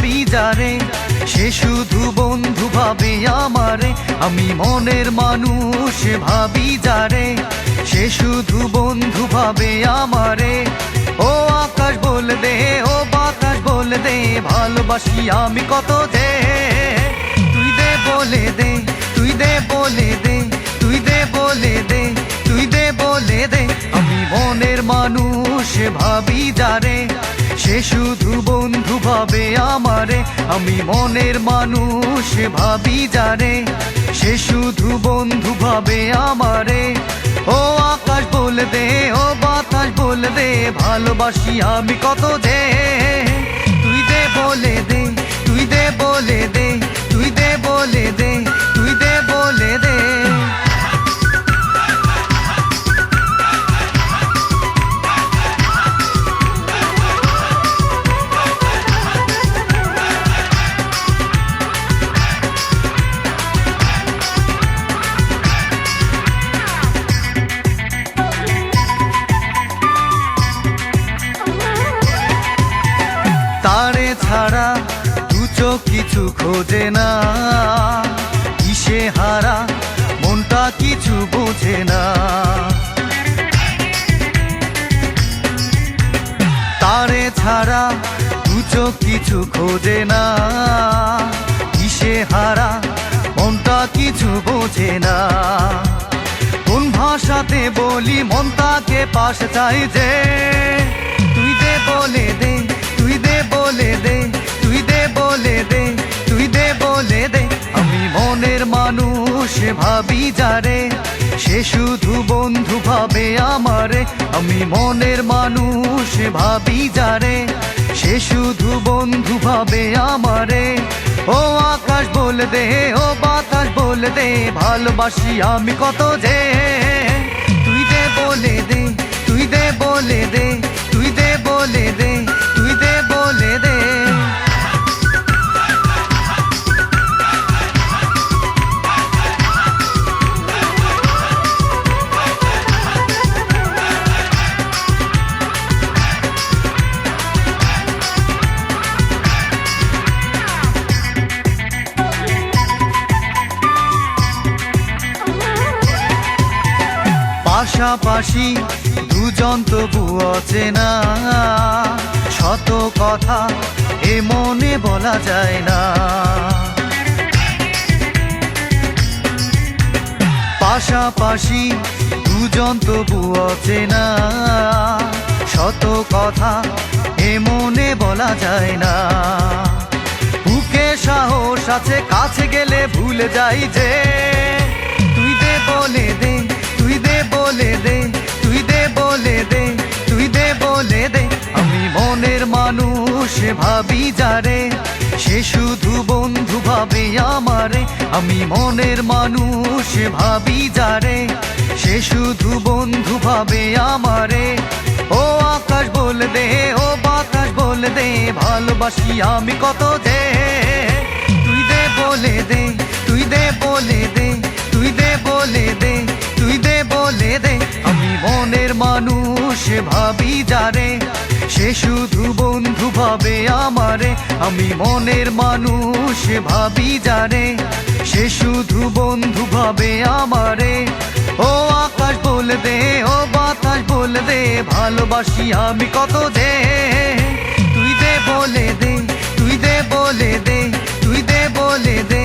যারে, সে শুধু বন্ধু ভাবে আমারে। আমি মনের মানুষ ভাবি যারে, সে শুধু বন্ধু ভাবে আমারে। ও আকাশ বল দে ও বাতাস বল দে ভালোবাসি আমি কত দে মানুষ ভাবি যারে, সে শুধু বন্ধু ভাবে আমারে। আমি মনের মানুষ ভাবি যারে, সে শুধু বন্ধু ভাবে আমারে। ও আকাশ বল দে ও বাতাস বল দে ভালোবাসি আমি কত দে তুই দে বলে দে, তুই দে বলে দে, তুই দে বলে দে কিছু খোঁজে না। কিসে হারা, মনটা কিছু বোঝে না। তারে ছাড়া দু চোখ কিছু খোঁজে না। কিসে হারা, মনটা কিছু বোঝে না। কোন ভাষাতে বলি, মন তাকে পাশ চাই যে মানুষ ভাবি যারে, সে শুধু বন্ধু ভাবে আমারে। আমি মনের মানুষ ভাবি যারে, সে শুধু বন্ধু ভাবে আমারে। ও আকাশ বলে দে ও বাতাস বলে দে ভালোবাসি আমি কত যে। পাশাপাশি দুজন তবু অচেনা। শত কথা এ মনে বলা যায় না। পাশাপাশি দুজন তবু অচেনা। শত কথা এ মনে বলা যায় না। বুকে সাহস আছে, কাছে গেলে ভুলে যাই যে ভাবি যারে, সে শুধু বন্ধু ভাবে আমারে। আমি মনের মানুষ ভাবি যারে, সে শুধু বন্ধু ভাবে আমারে। ও আকাশ বল দে, ও বাতাস বল দে, ভালোবাসি আমি কত দে তুই দে বলে দে, তুই দে বলে দে, তুই দে বলে দে, তুই দে বলে দে। আমি মনের মানুষ সে ভাবি যারে, সে শুধু বন্ধু ভাবে আমারে। আমি মনের মানুষ ভাবি যারে, সে শুধু বন্ধু ভাবে আমারে। ও আকাশ বলে দে ও বাতাস বলে দে ভালোবাসি আমি কত দে তুই দে বলে দে, তুই দে বলে দে, তুই দে বলে দে